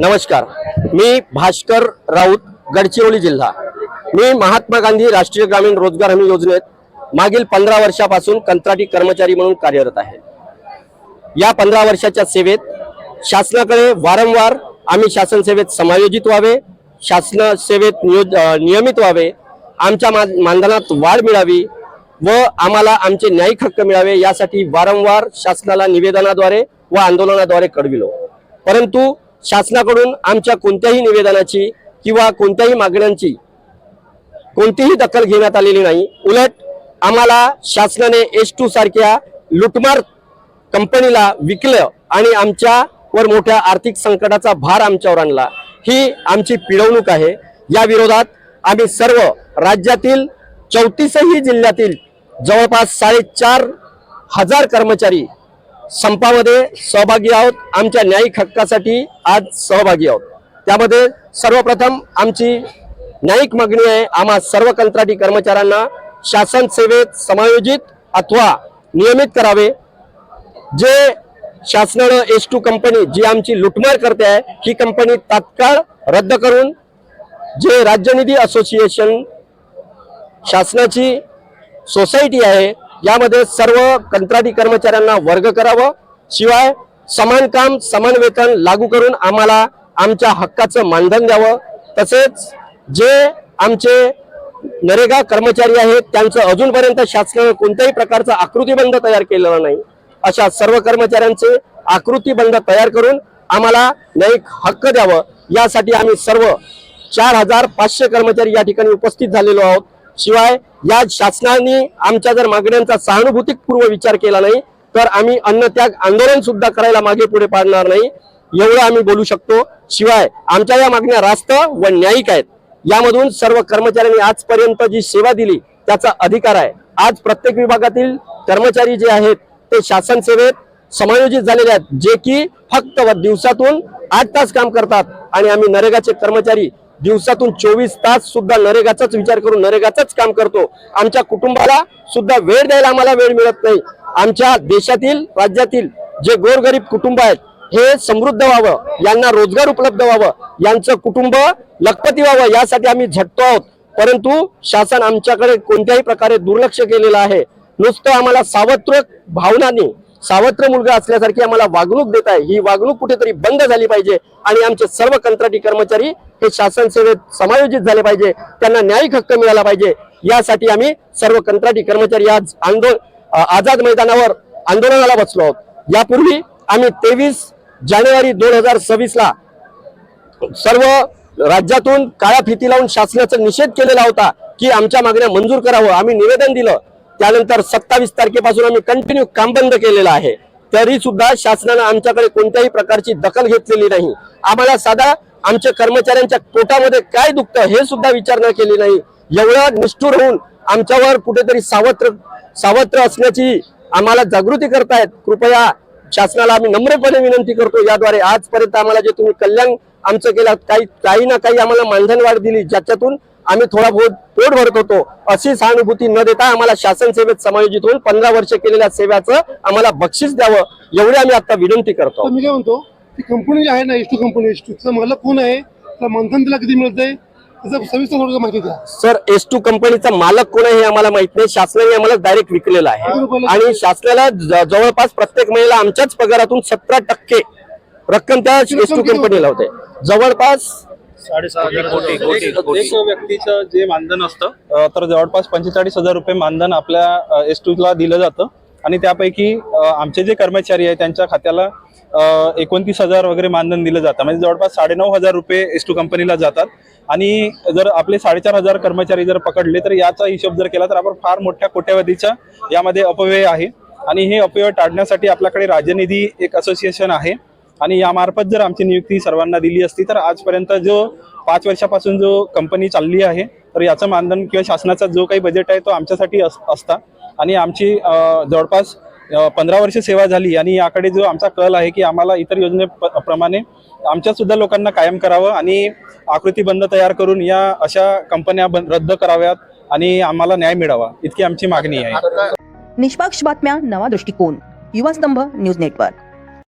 नमस्कार. मी भास्कर राऊत गडचिरोली जिल्हा. मी महात्मा गांधी राष्ट्रीय ग्रामीण रोजगार हमी योजनेत मागील पंधरा वर्षापासून कंत्राटी कर्मचारी म्हणून कार्यरत आहे. या पंधरा वर्षाच्या सेवेत शासनाकडे वारंवार आम्ही शासन सेवेत समायोजित व्हावे शासन सेवेत नियमित व्हावे आमच्या मान- मानधनात वाढ मिळावी व आम्हाला आमचे न्यायिक हक्क मिळावे यासाठी वारंवार शासनाला निवेदनाद्वारे व आंदोलनाद्वारे कळविलो परंतु शासनाकडून आमच्या कोणत्याही निवेदनाची किंवा कोणत्याही मागण्यांची कोणतीही दखल घेण्यात आलेली नाही. उलट आम्हाला शासनाने एस टू सारख्या लुटमार कंपनीला विकलं आणि आमच्यावर मोठ्या आर्थिक संकटाचा भार आमच्यावर आणला. ही आमची पिळवणूक आहे. या विरोधात आम्ही सर्व राज्यातील चौतीसही जिल्ह्यातील जवळपास साडेचार हजार कर्मचारी संपामध्ये सहभागी आहोत. आमच्या न्यायिक हक्कासाठी आज सहभागी आहोत. त्यामध्ये सर्वप्रथम आमची न्यायिक मागणी आहे आम्हा सर्व कंत्राटी कर्मचाऱ्यांना शासन सेवेत समायोजित अथवा नियमित करावे. जे शासनानं एस टू कंपनी जी आमची लुटमार करते आहे ही कंपनी तात्काळ रद्द करून जे राज्यनिधी असोसिएशन शासनाची सोसायटी आहे यामध्ये सर्व कंत्राटी कर्मचाऱ्यांना वर्ग करावं. शिवाय समान काम समान वेतन लागू करून आम्हाला आमच्या हक्काचं मानधन द्यावं. तसेच जे आमचे नरेगा कर्मचारी आहेत त्यांचं अजूनपर्यंत शासनानं कोणत्याही प्रकारचं आकृतीबंध तयार केलेला नाही. अशा सर्व कर्मचाऱ्यांचे आकृतीबंध तयार करून आम्हाला न्यायिक हक्क द्यावं. यासाठी आम्ही सर्व चार हजार पाचशे कर्मचारी या ठिकाणी उपस्थित झालेलो आहोत. शिवाय या शासनाने आमच्या जर मागण्यांचा सहानुभूतीपूर्व विचार केला नाही तर आम्ही अन्नत्याग आंदोलन सुद्धा करायला मागे पुढे पाडणार नाही एवढं आम्ही बोलू शकतो. शिवाय आमच्या या मागण्या रास्त व न्यायिक आहेत. यामधून सर्व कर्मचाऱ्यांनी आजपर्यंत जी सेवा दिली त्याचा अधिकार आहे. आज प्रत्येक विभागातील कर्मचारी जे आहेत ते शासन सेवेत समायोजित झालेले आहेत जे की फक्त व दिवसातून आठ तास काम करतात. आणि आम्ही नरेगाचे कर्मचारी दिवसातून चोवीस तास सुद्धा नरेगाचाच विचार करून नरेगाचंच काम करतो. आमच्या कुटुंबाला सुद्धा वेळ द्यायला आम्हाला वेळ मिळत नाही. आमच्या देशातील राज्यातील जे गोरगरीब कुटुंब आहेत हे समृद्ध व्हावं यांना रोजगार उपलब्ध व्हावं यांचं कुटुंब लखपती व्हावं यासाठी आम्ही झटतो आहोत. परंतु शासन आमच्याकडे कोणत्याही प्रकारे दुर्लक्ष केलेलं आहे. नुसतं आम्हाला सावत्र भावनाने सावत्र मुलगा असल्यासारखी आम्हाला वागणूक देत आहे. ही वागणूक कुठेतरी बंद झाली पाहिजे आणि आमचे सर्व कंत्राटी कर्मचारी हे शासन सेवेत समायोजित झाले पाहिजे. त्यांना न्यायिक हक्क मिळाला पाहिजे. यासाठी आम्ही सर्व कंत्राटी कर्मचारी आज आंदोलन आझाद मैदानावर आंदोलनाला बसलो आहोत. यापूर्वी आम्ही तेवीस जानेवारी दोन हजार सव्वीस ला सर्व राज्यातून काळ्या फिती लावून शासनाचा निषेध केलेला होता की आमच्या मागण्या मंजूर करावं. आम्ही निवेदन दिलं. त्यानंतर सत्तावीस तारखेपासून आम्ही कंटिन्यू काम बंद केलेलं आहे. तरी सुद्धा शासनानं आमच्याकडे कोणत्याही प्रकारची दखल घेतलेली नाही. आम्हाला साधा आमच्या कर्मचाऱ्यांच्या पोटामध्ये काय दुखतं हे सुद्धा विचारणा केली नाही. एवढं निष्ठुर होऊन आमच्यावर कुठेतरी सावत्र सावत्र असण्याची आम्हाला जागृती करतायत. कृपया शासनाला आम्ही नम्रपणे विनंती करतो. याद्वारे आजपर्यंत आम्हाला जे तुम्ही कल्याण आमचं केलं काही काही ना काही आम्हाला मानधन वाढ दिली ज्याच्यातून आम्ही थोडा बहुत पोट भरत होतो. अशी सहानुभूती न देता आम्हाला शासन सेवेत समायोजित होऊन पंधरा वर्ष केलेल्या सेवेचं आम्हाला बक्षीस द्यावं एवढी आम्ही आता विनंती करतो. तर मी काय म्हणतो? ती कंपनी जी आहे ना एस टू कंपनी मालक कोण आहे. त्याला मंथन तिला किती मिळतंय? सर एस टू कंपनीचा मालक कोण आहे हे आम्हाला माहीत नाही. शासनाने आम्हाला डायरेक्ट विकलेला आहे. आणि शासनाला जवळपास प्रत्येक महिला आमच्याच पगारातून सतरा टक्के रक्कम त्या एस टू कंपनीला होते. जवळपास एक व्यक्तीचं जे मानधन असतं तर जवळपास पंचेचाळीस हजार रुपये मानधन आपल्या एस ला दिलं जातं. आणि त्यापैकी आमचे जे कर्मचारी आहे त्यांच्या खात्याला एकोणतीस हजार वगैरे मानधन दिलं जातं. म्हणजे जवळपास साडेनऊ हजार रुपये एस टू कंपनीला जातात. आणि जर आपले साडेचार हजार कर्मचारी जर पकडले तर याचा हिशोब जर केला तर आपण फार मोठ्या कोट्यावधीचा यामध्ये अपव्यय आहे. आणि हे अपव्यय टाळण्यासाठी आपल्याकडे राज्यनिधी एक असोसिएशन आहे. आणि यामार्फत जर आमची नियुक्ती सर्वांना दिली असती तर आजपर्यंत जो पाच वर्षापासून जो कंपनी चालली आहे तर याचं मानधन किंवा शासनाचा जो काही बजेट आहे तो आमच्यासाठी अस असता. आणि आमची जवळपास पंधरा वर्ष सेवा झाली आणि याकडे जो आमचा कल आहे की आम्हाला इतर योजनेप्रमाणे आमच्या सुद्धा लोकांना कायम करावं आणि आकृतीबंध तयार करून या अशा कंपन्या बंद- रद्द कराव्यात आणि आम्हाला न्याय मिळावा. इतकी आमची मागणी आहे. निष्पक्ष बातम्या नवा दृष्टिकोन. युवा स्तंभ न्यूज नेटवर्क.